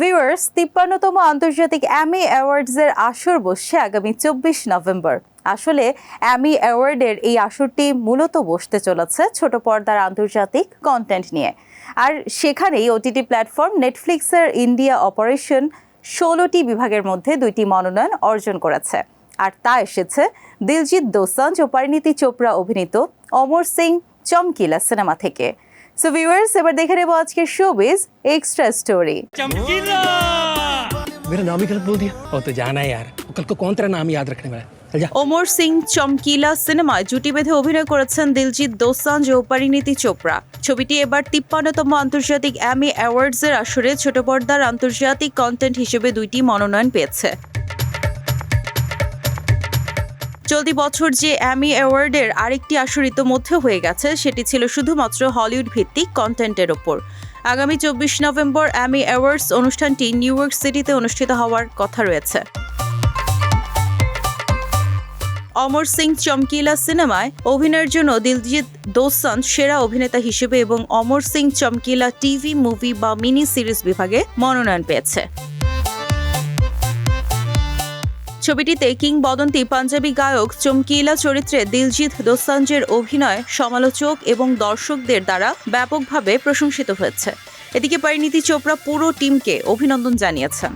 Viewers তিপ্পান্নতম আন্তর্জাতিক অ্যামি অ্যাওয়ার্ডসের আসর বসছে আগামী চব্বিশ নভেম্বর। আসলে অ্যামি অ্যাওয়ার্ডের এই আসরটি মূলত বসতে চলেছে ছোট পর্দার আন্তর্জাতিক কন্টেন্ট নিয়ে। আর সেখানেই ওটিটি প্ল্যাটফর্ম নেটফ্লিক্সের ইন্ডিয়া অপারেশন ষোলোটি বিভাগের মধ্যে দুইটি মনোনয়ন অর্জন করেছে। আর তা এসেছে দিলজিৎ দোসাঞ্জ ও পরিণীতি চোপড়া অভিনীত অমর সিং চমকিলা সিনেমা থেকে। সো ভিউয়ার্স এবার দেখে নেব আজকের শোবিজ এক্সট্রা স্টোরি चमकीला मेरा नाम ही गलत बोल दिया वो तो जाना है यार वो कल को कौन तेरा नाम याद रखने वाला है चल जा ওমর সিং চমকিলা সিনেমায় জুটি বেঁধে অভিনয় করেছেন দিলজিৎ দোসাঞ্জ ও পরিণীতি চোপড়া ছবিটি এবার তিপ্পান্নতম আন্তর্জাতিক অ্যামি অ্যাওয়ার্ডসের আসরে ছোট পর্দার আন্তর্জাতিক কন্টেন্ট হিসেবে দুইটি মনোনয়ন পেয়েছে চলতি বছর যে অ্যামি অ্যাওয়ার্ডের আরেকটি আসর ইতোমধ্যে হয়ে গেছে, সেটি ছিল শুধুমাত্র হলিউড ভিত্তিক কন্টেন্টের ওপর। আগামী চব্বিশ নভেম্বর অ্যামি অ্যাওয়ার্ডস অনুষ্ঠানটি নিউ ইয়র্ক সিটিতে অনুষ্ঠিত হওয়ার কথা রয়েছে। অমর সিং চমকিলা সিনেমায় অভিনয়ের জন্য দিলজিৎ দোসান সেরা অভিনেতা হিসেবে এবং অমর সিং চমকিলা টিভি, মুভি বা মিনি সিরিজ বিভাগে মনোনয়ন পেয়েছে। ছবিটিতে কিংবদন্তি পাঞ্জাবি গায়ক চমকিলা চরিত্রে দিলজিৎ দোসাঞ্জের অভিনয়, সমালোচক এবং দর্শকদের দ্বারা ব্যাপকভাবে প্রশংসিত হয়েছে। এদিকে পরিণীতি চোপড়া পুরো টিমকে অভিনন্দন জানিয়েছেন।